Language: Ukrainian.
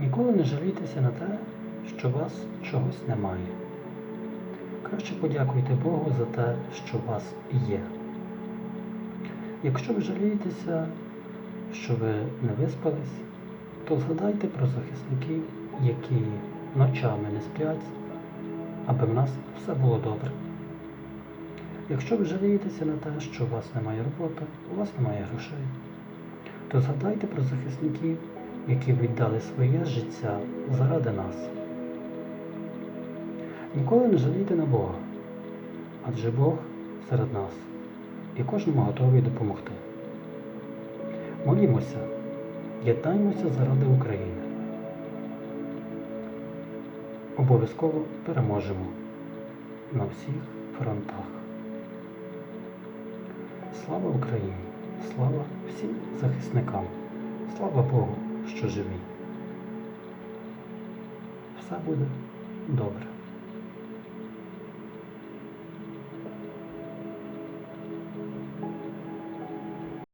Ніколи не жалійтеся на те, що вас чогось немає. Краще подякуйте Богу за те, що у вас є. Якщо ви жалієтеся, що ви не виспались, то згадайте про захисників, які ночами не сплять, аби в нас все було добре. Якщо ви жалієтеся на те, що у вас немає роботи, у вас немає грошей, то згадайте про захисників, які віддали своє життя заради нас. Ніколи не жалійте на Бога, адже Бог серед нас і кожному готовий допомогти. Молімося, єднаймося заради України. Обов'язково переможемо на всіх фронтах. Слава Україні! Слава всім захисникам! Слава Богу, що живі! Все буде добре.